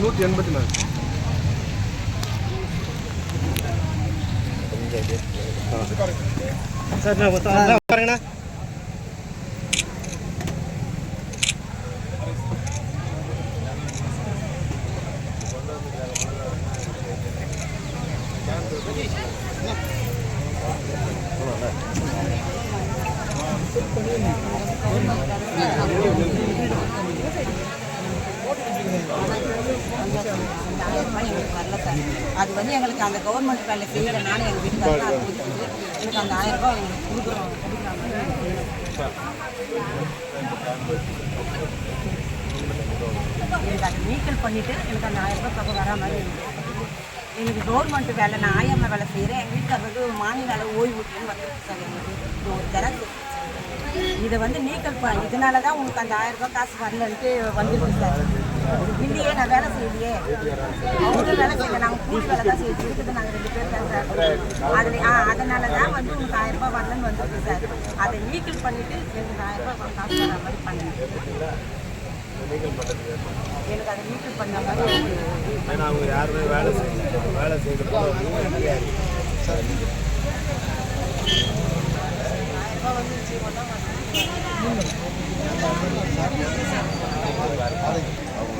நூற்றி எண்பத்தி நாலு സാറിനെ പറയണ Thank you. பாருங்கண்ணா எங்களுக்கு வரல சார். அது வந்து எங்களுக்கு அந்த கவர்மெண்ட் வேலை செய்யறதுனால எங்கள் வீட்டுக்காரங்க அது கொடுத்துட்டு எனக்கு அந்த ஆயிரம் ரூபாய் எங்களுக்கு கொடுக்குறோம். எனக்கு அதை நீக்கல் பண்ணிவிட்டு எனக்கு அந்த ஆயிரம் ரூபாய் தொகை வரா மாதிரி எனக்கு கவர்மெண்ட் வேலை நான் ஆயம்மா வேலை செய்கிறேன் எங்கள் வீட்டுக்காரருக்கு மாநில அளவு ஓய்வூதியம் வந்துருக்கு சார் எங்களுக்கு. இது ஒரு ஜெராக்ஸ் இதை வந்து நீக்கல் ப இதனால தான் உங்களுக்கு அந்த ஆயிரம் ரூபாய் காசு வரலன்ட்டு வந்துருக்கு சார். இல்லையே நான் வேலை செய்யலையே. அவங்க வேலை செய்யல நாங்கள் கூலி வேலை தான் செய்ய இருக்குது. நாங்கள் ரெண்டு பேர் தான் சார். அதில் ஆ அதனால தான் வந்து உங்களுக்கு ஆயிரம் ரூபாய் வரலன்னு வந்துருக்கு சார். அதை நீக்கல் பண்ணிவிட்டு எனக்கு ஆயிரம் ரூபாய் காசு வர மாதிரி பண்ணுங்க எனக்கு அதை நீக்கல் பண்ண மாதிரி ஏன்னா அவங்க யாருமே வேலை செய்யல. வேலை செய்யறது அவங்க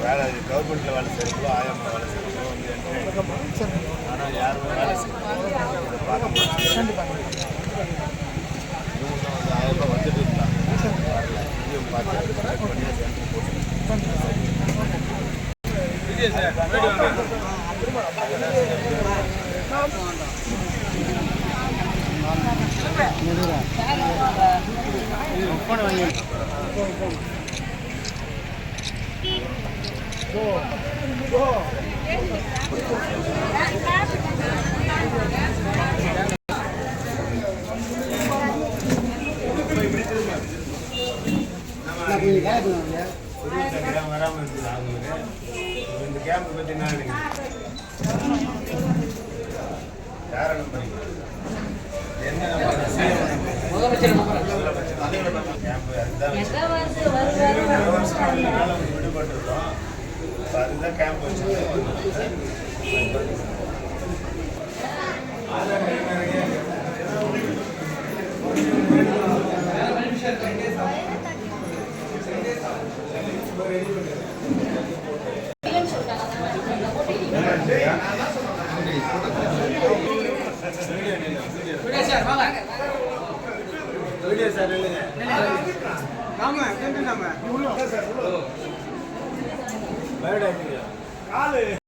வேலை கவர்மெண்ட்டில் வேலை செய்யறதோ ஆயாம வேலை செய்யறதோ வந்து ஆனால் யாருமே வேலை செய்யணும் இதை பார்க்க இவங்க வந்து ஆயிரம் வந்துட்டு இருந்தாங்க வரல இதையும் பார்த்து பண்ணி சென்டர் போட்டு கேம்ப் பற்றி என்ன நினைக்கிறீங்க யாரை நம்புறீங்க என்ன கேம்ப் அதுதான் இப்போ அதுதான் கேம்ப் வச்சு வீடியோ சார் இல்லைங்க பயோடா